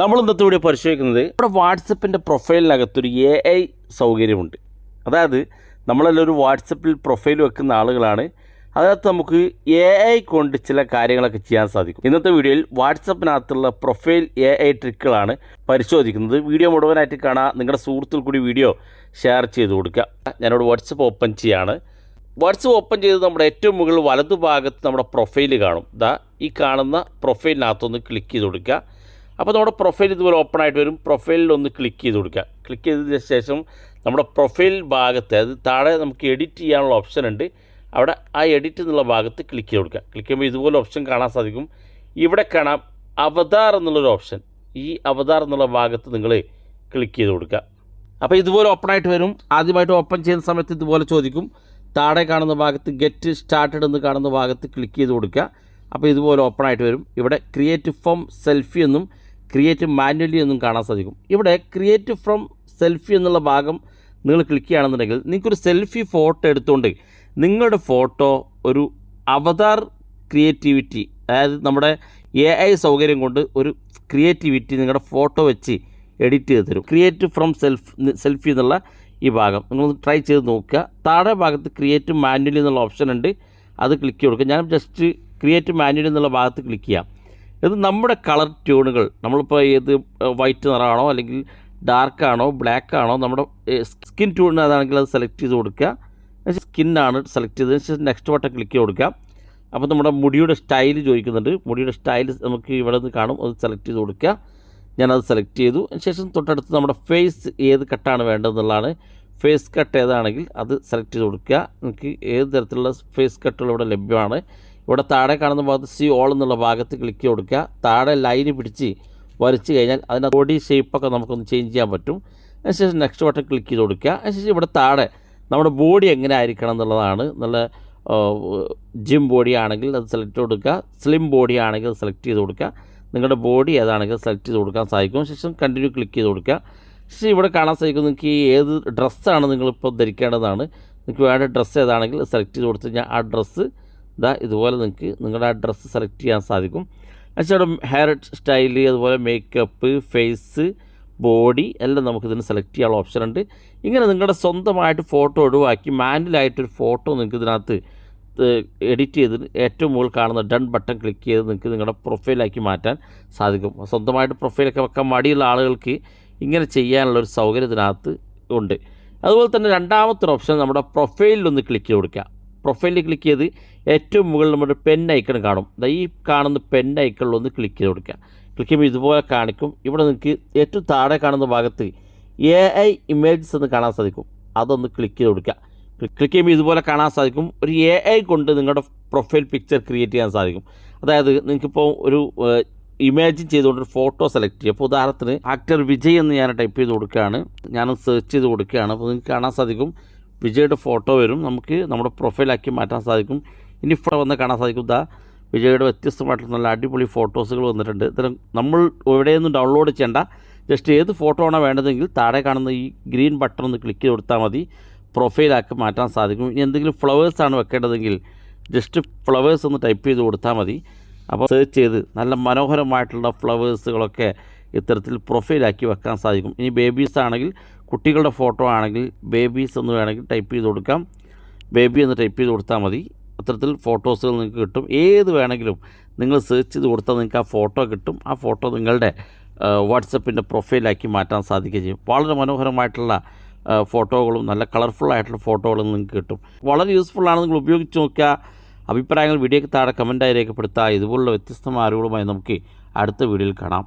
നമ്മൾ ഇന്നത്തെ വീഡിയോ പരിശോധിക്കുന്നത് നമ്മുടെ വാട്സപ്പിന്റെ പ്രൊഫൈലിനകത്തൊരു എ ഐ സൗകര്യമുണ്ട്. അതായത് നമ്മളെല്ലാം ഒരു വാട്സപ്പിൽ പ്രൊഫൈൽ വെക്കുന്ന ആളുകളാണ്. അതിനകത്ത് നമുക്ക് എ ഐ കൊണ്ട് ചില കാര്യങ്ങളൊക്കെ ചെയ്യാൻ സാധിക്കും. ഇന്നത്തെ വീഡിയോയിൽ വാട്സപ്പിനകത്തുള്ള പ്രൊഫൈൽ എ ഐ ട്രിക്കുകളാണ് പരിശോധിക്കുന്നത്. വീഡിയോ മുഴുവനായിട്ട് കാണാൻ നിങ്ങളുടെ സുഹൃത്തിൽ കൂടി വീഡിയോ ഷെയർ ചെയ്ത് കൊടുക്കുക. ഞാനോട് വാട്സപ്പ് ഓപ്പൺ ചെയ്യാണ്. വാട്സപ്പ് ഓപ്പൺ ചെയ്ത് നമ്മുടെ ഏറ്റവും മുകളിൽ വലതുഭാഗത്ത് നമ്മുടെ പ്രൊഫൈൽ കാണും. ദാ ഈ കാണുന്ന പ്രൊഫൈലിനകത്തൊന്ന് ക്ലിക്ക് ചെയ്ത് കൊടുക്കുക. അപ്പോൾ നമ്മുടെ പ്രൊഫൈൽ ഇതുപോലെ ഓപ്പൺ ആയിട്ട് വരും. പ്രൊഫൈലിൽ ഒന്ന് ക്ലിക്ക് ചെയ്ത് കൊടുക്കുക. ക്ലിക്ക് ചെയ്തതിന് ശേഷം നമ്മുടെ പ്രൊഫൈൽ ഭാഗത്ത് അത് താഴെ നമുക്ക് എഡിറ്റ് ചെയ്യാനുള്ള ഓപ്ഷൻ ഉണ്ട്. അവിടെ ആ എഡിറ്റ് എന്നുള്ള ഭാഗത്ത് ക്ലിക്ക് ചെയ്ത് കൊടുക്കുക. ക്ലിക്ക് ചെയ്യുമ്പോൾ ഇതുപോലെ ഓപ്ഷൻ കാണാൻ സാധിക്കും. ഇവിടെ കാണാം അവതാർ എന്നുള്ളൊരു ഓപ്ഷൻ ഈ അവതാർ എന്നുള്ള ഭാഗത്ത് നിങ്ങൾ ക്ലിക്ക് ചെയ്ത് കൊടുക്കുക. അപ്പോൾ ഇതുപോലെ ഓപ്പൺ ആയിട്ട് വരും. ആദ്യമായിട്ട് ഓപ്പൺ ചെയ്യുന്ന സമയത്ത് ഇതുപോലെ ചോദിക്കും. താഴെ കാണുന്ന ഭാഗത്ത് ഗെറ്റ് സ്റ്റാർട്ടഡ് എന്ന് കാണുന്ന ഭാഗത്ത് ക്ലിക്ക് ചെയ്ത് കൊടുക്കുക. അപ്പോൾ ഇതുപോലെ ഓപ്പൺ ആയിട്ട് വരും. ഇവിടെ ക്രിയേറ്റ് ഫോം സെൽഫി എന്നും ക്രിയേറ്റ് മാനുവലി എന്നും കാണാൻ സാധിക്കും. ഇവിടെ ക്രിയേറ്റ് ഫ്രം സെൽഫി എന്നുള്ള ഭാഗം നിങ്ങൾ ക്ലിക്ക് ചെയ്യുകയാണെന്നുണ്ടെങ്കിൽ നിങ്ങൾക്കൊരു സെൽഫി ഫോട്ടോ എടുത്തുകൊണ്ട് നിങ്ങളുടെ ഫോട്ടോ ഒരു അവതാർ ക്രിയേറ്റിവിറ്റി അതായത് നമ്മുടെ എ ഐ സൗകര്യം കൊണ്ട് ഒരു ക്രിയേറ്റിവിറ്റി നിങ്ങളുടെ ഫോട്ടോ വെച്ച് എഡിറ്റ് ചെയ്ത് തരും. ക്രിയേറ്റ് ഫ്രം സെൽഫ് സെൽഫി എന്നുള്ള ഈ ഭാഗം. നിങ്ങളൊന്ന് ട്രൈ ചെയ്ത് നോക്കുക. താഴെ ഭാഗത്ത് ക്രിയേറ്റ് മാനുവലി എന്നുള്ള ഓപ്ഷൻ ഉണ്ട്. അത് ക്ലിക്ക് കൊടുക്കുക. ഞാൻ ജസ്റ്റ് ക്രിയേറ്റ് മാനുവലി എന്നുള്ള ഭാഗത്ത് ക്ലിക്ക് ചെയ്യാം. ഇത് നമ്മുടെ കളർ ട്യൂണുകൾ. നമ്മളിപ്പോൾ ഏത് വൈറ്റ് നിറമാണോ അല്ലെങ്കിൽ ഡാർക്ക് ആണോ ബ്ലാക്ക് ആണോ നമ്മുടെ സ്കിൻ ട്യൂൺ അതാണെങ്കിൽ അത് സെലക്ട് ചെയ്ത് കൊടുക്കുക. സ്കിന്നാണ് സെലക്ട് ചെയ്തതിന് ശേഷം നെക്സ്റ്റ് ബട്ടൺ ക്ലിക്ക് ചെയ്ത് കൊടുക്കുക. അപ്പോൾ നമ്മുടെ മുടിയുടെ സ്റ്റൈൽ ചോദിക്കുന്നുണ്ട്. മുടിയുടെ സ്റ്റൈൽ നമുക്ക് ഇവിടെ നിന്ന് കാണും. അത് സെലക്ട് ചെയ്ത് കൊടുക്കുക. ഞാനത് സെലക്ട് ചെയ്തു. അതിനുശേഷം തൊട്ടടുത്ത് നമ്മുടെ ഫേസ് ഏത് കട്ടാണ് വേണ്ടതെന്നുള്ളതാണ്. ഫേസ് കട്ട് ഏതാണെങ്കിൽ അത് സെലക്ട് ചെയ്ത് കൊടുക്കുക. നമുക്ക് ഏത് തരത്തിലുള്ള ഫേസ് കട്ടുകൾ ഇവിടെ ലഭ്യമാണ്. ഇവിടെ താഴെ കാണുന്ന ഭാഗത്ത് സി ഓൾ എന്നുള്ള ഭാഗത്ത് ക്ലിക്ക് കൊടുക്കുക. താഴെ ലൈൻ പിടിച്ച് വരച്ച് കഴിഞ്ഞാൽ അതിന്റെ ബോഡി ഷേപ്പൊക്കെ നമുക്കൊന്ന് ചേഞ്ച് ചെയ്യാൻ പറ്റും. അതിനുശേഷം നെക്സ്റ്റ് ബട്ടൺ ക്ലിക്ക് ചെയ്ത് കൊടുക്കുക. അതിനുശേഷം ഇവിടെ താഴെ നമ്മുടെ ബോഡി എങ്ങനെ ആയിരിക്കണം എന്നുള്ളതാണ്. നല്ല ജിം ബോഡി ആണെങ്കിൽ അത് സെലക്ട് കൊടുക്കുക. സ്ലിം ബോഡി ആണെങ്കിൽ അത് സെലക്ട് ചെയ്ത് കൊടുക്കുക. നിങ്ങളുടെ ബോഡി ഏതാണെങ്കിൽ സെലക്ട് ചെയ്ത് കൊടുക്കാൻ സാധിക്കും. ശേഷം കണ്ടിന്യൂ ക്ലിക്ക് ചെയ്ത് കൊടുക്കുക. ശേഷം ഇവിടെ കാണാൻ സാധിക്കും നിങ്ങൾക്ക് ഏത് ഡ്രസ്സാണ് നിങ്ങളിപ്പോൾ ധരിക്കേണ്ടതാണ്. നിങ്ങൾക്ക് വേണ്ട ഡ്രസ്സ് ഏതാണെങ്കിൽ സെലക്ട് ചെയ്ത് കൊടുത്തു കഴിഞ്ഞാൽ ആ ഡ്രസ്സ് ഇതാ ഇതുപോലെ നിങ്ങൾക്ക് നിങ്ങളുടെ ആ ഡ്രസ്സ് സെലക്ട് ചെയ്യാൻ സാധിക്കും. അതിനുശേഷം ഹെയർ സ്റ്റൈൽ അതുപോലെ മേക്കപ്പ് ഫേസ് ബോഡി എല്ലാം നമുക്കിതിന് സെലക്ട് ചെയ്യാനുള്ള ഓപ്ഷൻ ഉണ്ട്. ഇങ്ങനെ നിങ്ങളുടെ സ്വന്തമായിട്ട് ഫോട്ടോ ഒഴിവാക്കി മാനുവലായിട്ടൊരു ഫോട്ടോ നിങ്ങൾക്ക് ഇതിനകത്ത് എഡിറ്റ് ചെയ്ത് ഏറ്റവും മുകളിൽ കാണുന്ന ഡൺ ബട്ടൺ ക്ലിക്ക് ചെയ്ത് നിങ്ങൾക്ക് നിങ്ങളുടെ പ്രൊഫൈലാക്കി മാറ്റാൻ സാധിക്കും. സ്വന്തമായിട്ട് പ്രൊഫൈലൊക്കെ വെക്കാൻ മടിയുള്ള ആളുകൾക്ക് ഇങ്ങനെ ചെയ്യാനുള്ളൊരു സൗകര്യം ഇതിനകത്ത് ഉണ്ട്. അതുപോലെ തന്നെ രണ്ടാമത്തെ ഓപ്ഷൻ നമ്മുടെ പ്രൊഫൈലിൽ ഒന്ന് ക്ലിക്ക് ചെയ്ത് കൊടുക്കുക. പ്രൊഫൈലിൽ ക്ലിക്ക് ചെയ്ത് ഏറ്റവും മുകളിൽ നമ്മുടെ പെൻ ഐക്കൺ കാണും. ഈ കാണുന്ന പെൻ ഐക്കണിൽ ഒന്ന് ക്ലിക്ക് ചെയ്ത് കൊടുക്കുക. ക്ലിക്ക് ചെയ്യുമ്പോൾ ഇതുപോലെ കാണിക്കും. ഇവിടെ നിങ്ങൾക്ക് ഏറ്റവും താഴെ കാണുന്ന ഭാഗത്ത് എ ഐ ഇമേജസ് എന്ന് കാണാൻ സാധിക്കും. അതൊന്ന് ക്ലിക്ക് ചെയ്ത് കൊടുക്കുക. ക്ലിക്ക് ചെയ്യുമ്പോൾ ഇതുപോലെ കാണാൻ സാധിക്കും. ഒരു എ ഐ കൊണ്ട് നിങ്ങളുടെ പ്രൊഫൈൽ പിക്ചർ ക്രിയേറ്റ് ചെയ്യാൻ സാധിക്കും. അതായത് നിങ്ങൾക്കിപ്പോൾ ഒരു ഇമാജിൻ ചെയ്തുകൊണ്ട് ഫോട്ടോ സെലക്ട് ചെയ്യുക അപ്പോൾ ഉദാഹരണത്തിന് ആക്ടർ വിജയ് എന്ന് ഞാൻ ടൈപ്പ് ചെയ്ത് കൊടുക്കുകയാണ്. ഞാൻ സെർച്ച് ചെയ്ത് കൊടുക്കുകയാണ്. അപ്പോൾ നിങ്ങൾക്ക് കാണാൻ സാധിക്കും. വിജയുടെ ഫോട്ടോ വരും. നമുക്ക് നമ്മുടെ പ്രൊഫൈലാക്കി മാറ്റാൻ സാധിക്കും. ഇനി ഫോട്ടോ വന്ന് കാണാൻ സാധിക്കും. ദാ വിജയുടെ വ്യത്യസ്തമായിട്ടുള്ള നല്ല അടിപൊളി ഫോട്ടോസുകൾ വന്നിട്ടുണ്ട്. ഇതിൽ നമ്മൾ എവിടെയൊന്നും ഡൗൺലോഡ് ചെയ്യേണ്ട. ജസ്റ്റ് ഏത് ഫോട്ടോ ആണോ വേണ്ടതെങ്കിൽ താഴെ കാണുന്ന ഈ ഗ്രീൻ ബട്ടൺ ഒന്ന് ക്ലിക്ക് ചെയ്ത് കൊടുത്താൽ മതി. പ്രൊഫൈലാക്കി മാറ്റാൻ സാധിക്കും. ഇനി എന്തെങ്കിലും ഫ്ലവേഴ്സാണ് വെക്കേണ്ടതെങ്കിൽ ജസ്റ്റ് ഫ്ലവേഴ്സ് ഒന്ന് ടൈപ്പ് ചെയ്ത് കൊടുത്താൽ മതി. അപ്പോൾ സെർച്ച് ചെയ്ത് നല്ല മനോഹരമായിട്ടുള്ള ഫ്ലവേഴ്സുകളൊക്കെ ഇത്തരത്തിൽ പ്രൊഫൈലാക്കി വെക്കാൻ സാധിക്കും. ഇനി ബേബീസ് ആണെങ്കിൽ കുട്ടികളുടെ ഫോട്ടോ ആണെങ്കിൽ ബേബീസ് എന്ന് വേണമെങ്കിൽ ടൈപ്പ് ചെയ്ത് കൊടുക്കാം. ബേബി എന്ന് ടൈപ്പ് ചെയ്ത് കൊടുത്താൽ മതി. അത്തരത്തിൽ ഫോട്ടോസുകൾ നിങ്ങൾക്ക് കിട്ടും. ഏത് വേണമെങ്കിലും നിങ്ങൾ സെർച്ച് ചെയ്ത് കൊടുത്താൽ നിങ്ങൾക്ക് ആ ഫോട്ടോ കിട്ടും. ആ ഫോട്ടോ നിങ്ങളുടെ വാട്സപ്പിന്റെ പ്രൊഫൈലാക്കി മാറ്റാൻ സാധിക്കുകയും ചെയ്യും. വളരെ മനോഹരമായിട്ടുള്ള ഫോട്ടോകളും നല്ല കളർഫുൾ ആയിട്ടുള്ള ഫോട്ടോകളും നിങ്ങൾക്ക് കിട്ടും. വളരെ യൂസ്ഫുള്ളാണ് നിങ്ങൾ ഉപയോഗിച്ച് നോക്കുക. അഭിപ്രായങ്ങൾ വീഡിയോയ്ക്ക് താഴെ കമന്റായി രേഖപ്പെടുത്തുക. ഇതുപോലുള്ള വ്യത്യസ്തമായ അറിവുകളുമായി നമുക്ക് അടുത്ത വീഡിയോയിൽ കാണാം.